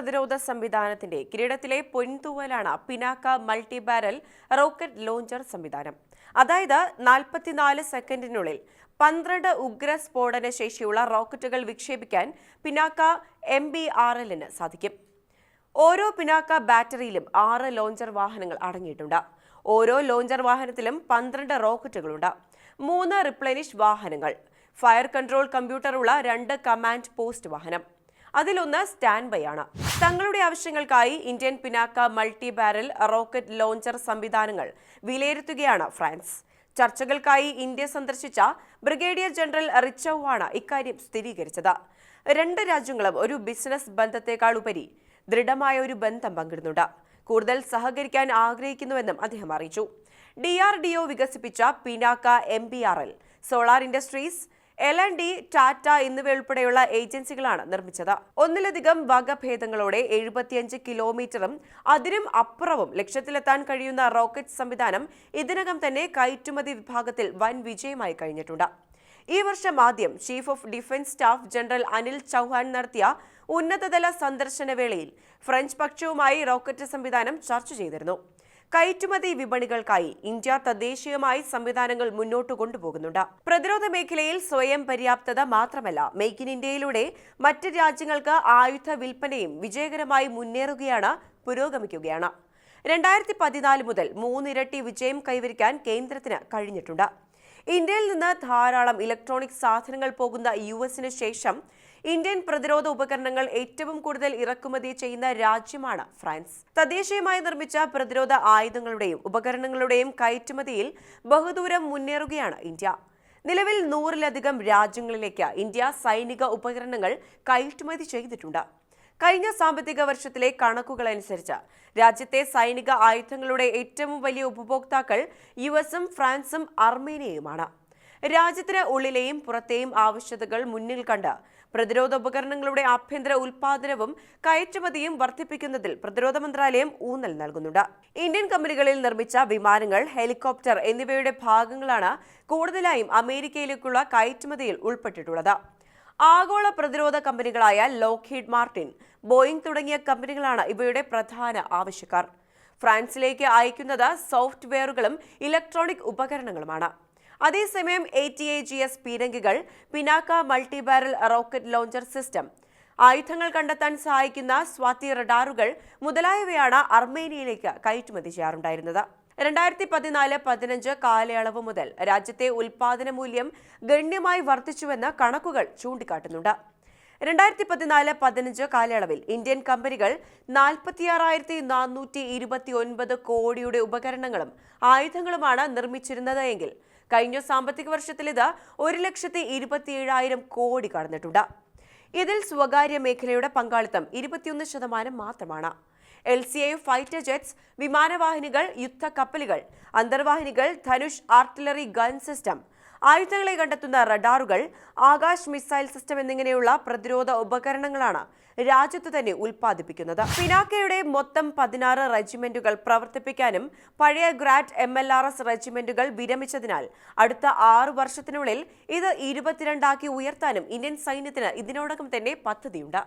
പ്രതിരോധ സംവിധാനത്തിന്റെ കിരീടത്തിലെ പൊൻതൂവലാണ് Pinaka multi barrel rocket launcher സംവിധാനം. അതായത് നാൽപ്പത്തിനാല് സെക്കൻഡിനുള്ളിൽ പന്ത്രണ്ട് ഉഗ്ര സ്ഫോടന ശേഷിയുള്ള റോക്കറ്റുകൾ വിക്ഷേപിക്കാൻ പിനാക്ക എം ബി ആർ എല്ലിന് സാധിക്കും. ഓരോ പിനാക്ക ബാറ്ററിയിലും ആറ് ലോഞ്ചർ വാഹനങ്ങൾ അടങ്ങിയിട്ടുണ്ട്. ഓരോ ലോഞ്ചർ വാഹനത്തിലും പന്ത്രണ്ട് റോക്കറ്റുകളുണ്ട്. മൂന്ന് റിപ്ലനിഷ് വാഹനങ്ങൾ ഫയർ കൺട്രോൾ കമ്പ്യൂട്ടറുള്ള രണ്ട് കമാൻഡ് പോസ്റ്റ് വാഹനം അതിലൊന്ന് സ്റ്റാൻഡ് ബൈ ആണ്. തങ്ങളുടെ ആവശ്യങ്ങൾക്കായി Indian Pinaka multi barrel rocket launcher സംവിധാനങ്ങൾ വിലയിരുത്തുകയാണ് ഫ്രാൻസ്. ചർച്ചകൾക്കായി ഇന്ത്യ സന്ദർശിച്ച ബ്രിഗേഡിയർ ജനറൽ റിച്ചൌ ആണ് ഇക്കാര്യം സ്ഥിരീകരിച്ചത്. രണ്ട് രാജ്യങ്ങളും ഒരു ബിസിനസ് ബന്ധത്തെക്കാൾ ഉപരി ദൃഢമായ ഒരു ബന്ധം പങ്കിടുന്നുണ്ട്. കൂടുതൽ സഹകരിക്കാൻ ആഗ്രഹിക്കുന്നുവെന്നും അദ്ദേഹം അറിയിച്ചു. ഡി ആർ ഡി ഒ വികസിപ്പിച്ച Pinaka M B R L solar industries L and D Tata എന്നിവയുൾപ്പെടെയുള്ള ഏജൻസികളാണ് നിർമ്മിച്ചത്. ഒന്നിലധികം വകഭേദങ്ങളോടെ എഴുപത്തിയഞ്ച് കിലോമീറ്ററും അതിനും അപ്പുറവും ലക്ഷ്യത്തിലെത്താൻ കഴിയുന്ന റോക്കറ്റ് സംവിധാനം ഇതിനകം തന്നെ കയറ്റുമതി വിഭാഗത്തിൽ വൻ വിജയമായി കഴിഞ്ഞിട്ടുണ്ട്. ഈ വർഷം ആദ്യം chief of defence staff general Anil Chauhan നടത്തിയ ഉന്നതതല സന്ദർശന വേളയിൽ ഫ്രഞ്ച് പക്ഷവുമായി റോക്കറ്റ് സംവിധാനം ചർച്ച ചെയ്തിരുന്നു. കയറ്റുമതി വിപണികൾക്കായി ഇന്ത്യ തദ്ദേശീയമായി സംവിധാനങ്ങൾ മുന്നോട്ട് കൊണ്ടുപോകുന്നുണ്ട്. പ്രതിരോധ മേഖലയിൽ സ്വയം പര്യാപ്തത മാത്രമല്ല മേക്ക് ഇൻ ഇന്ത്യയിലൂടെ മറ്റ് രാജ്യങ്ങൾക്ക് ആയുധ വിൽപ്പനയും വിജയകരമായി മുന്നേറുകയാണ് പുരോഗമിക്കുകയാണ്. രണ്ടായിരത്തി പതിനാല് മുതൽ മൂന്നിരട്ടി വിജയം കൈവരിക്കാൻ കേന്ദ്രത്തിന് കഴിഞ്ഞിട്ടുണ്ട്. ഇന്ത്യയിൽ നിന്ന് ധാരാളം ഇലക്ട്രോണിക് സാധനങ്ങൾ പോകുന്ന യു എസിന് ശേഷം ഇന്ത്യൻ പ്രതിരോധ ഉപകരണങ്ങൾ ഏറ്റവും കൂടുതൽ ഇറക്കുമതി ചെയ്യുന്ന രാജ്യമാണ് ഫ്രാൻസ്. തദ്ദേശീയമായി നിർമ്മിച്ച പ്രതിരോധ ആയുധങ്ങളുടെയും ഉപകരണങ്ങളുടെയും കയറ്റുമതിയിൽ ബഹുദൂരം മുന്നേറുകയാണ് ഇന്ത്യ. നിലവിൽ നൂറിലധികം രാജ്യങ്ങളിലേക്ക് ഇന്ത്യ സൈനിക ഉപകരണങ്ങൾ കയറ്റുമതി ചെയ്തിട്ടുണ്ട്. കഴിഞ്ഞ സാമ്പത്തിക വർഷത്തിലെ കണക്കുകൾ അനുസരിച്ച് രാജ്യത്തെ സൈനിക ആയുധങ്ങളുടെ ഏറ്റവും വലിയ ഉപഭോക്താക്കൾ യു എസും ഫ്രാൻസും അർമേനിയയുമാണ്. രാജ്യത്തിന് ഉള്ളിലെയും പുറത്തെയും ആവശ്യതകൾ മുന്നിൽ കണ്ട് പ്രതിരോധ ഉപകരണങ്ങളുടെ ആഭ്യന്തര ഉൽപാദനവും കയറ്റുമതിയും വർദ്ധിപ്പിക്കുന്നതിൽ പ്രതിരോധ മന്ത്രാലയം ഊന്നൽ നൽകുന്നുണ്ട്. ഇന്ത്യൻ കമ്പനികളിൽ നിർമ്മിച്ച വിമാനങ്ങൾ ഹെലികോപ്റ്റർ എന്നിവയുടെ ഭാഗങ്ങളാണ് കൂടുതലായും അമേരിക്കയിലേക്കുള്ള കയറ്റുമതിയിൽ ഉൾപ്പെട്ടിട്ടുള്ളത്. ആഗോള പ്രതിരോധ കമ്പനികളായ ലോക്ഹീഡ് മാർട്ടിൻ ബോയിംഗ് തുടങ്ങിയ കമ്പനികളാണ് ഇവയുടെ പ്രധാന ആവശ്യക്കാർ. ഫ്രാൻസിലേക്ക് അയക്കുന്നത് സോഫ്റ്റ്വെയറുകളും ഇലക്ട്രോണിക് ഉപകരണങ്ങളുമാണ്. അതേസമയം A T A G S പീരങ്കികൾ Pinaka multibarrel rocket launcher system. ആയുധങ്ങൾ കണ്ടെത്താൻ സഹായിക്കുന്ന സ്വാതി റഡാറുകൾ മുതലായവയാണ് അർമേനിയയിലേക്ക് കയറ്റുമതി ചെയ്യാറുണ്ടായിരുന്നത്. രണ്ടായിരത്തി പതിനാല് പതിനഞ്ച് കാലയളവ് മുതൽ രാജ്യത്തെ ഉൽപാദന മൂല്യം ഗണ്യമായി വർദ്ധിച്ചുവെന്ന് കണക്കുകൾ ചൂണ്ടിക്കാട്ടുന്നുണ്ട്. രണ്ടായിരത്തി പതിനാല് പതിനഞ്ച് കാലയളവിൽ ഇന്ത്യൻ കമ്പനികൾ നാൽപ്പത്തിയാറായിരത്തി നാനൂറ്റി ഇരുപത്തി ഒൻപത് കോടിയുടെ ഉപകരണങ്ങളും ആയുധങ്ങളുമാണ് നിർമ്മിച്ചിരുന്നത് എങ്കിൽ കഴിഞ്ഞ സാമ്പത്തിക വർഷത്തിൽ ഇത് ഒരു ലക്ഷത്തി ഇരുപത്തിയേഴായിരം കോടി കടന്നിട്ടുണ്ട്. ഇതിൽ സ്വകാര്യ മേഖലയുടെ പങ്കാളിത്തം ഇരുപത്തിയൊന്ന് ശതമാനം മാത്രമാണ്. L C I fighter jets വിമാനവാഹിനികൾ യുദ്ധ കപ്പലുകൾ അന്തർവാഹിനികൾ ധനുഷ് ആർട്ടിലറി ഗൺ സിസ്റ്റം ആയുധങ്ങളെ കണ്ടെത്തുന്ന റഡാറുകൾ ആകാശ് മിസൈൽ സിസ്റ്റം എന്നിങ്ങനെയുള്ള പ്രതിരോധ ഉപകരണങ്ങളാണ് രാജ്യത്ത് തന്നെ ഉൽപ്പാദിപ്പിക്കുന്നത്. പിനാക്കയുടെ മൊത്തം പതിനാറ് റെജിമെന്റുകൾ പ്രവർത്തിപ്പിക്കാനും പഴയ Grad M L R S റെജിമെന്റുകൾ വിരമിച്ചതിനാൽ അടുത്ത ആറു വർഷത്തിനുള്ളിൽ ഇത് ഇരുപത്തിരണ്ടാക്കി ഉയർത്താനും ഇന്ത്യൻ സൈന്യത്തിന് ഇതിനോടകം തന്നെ പദ്ധതിയുണ്ട്.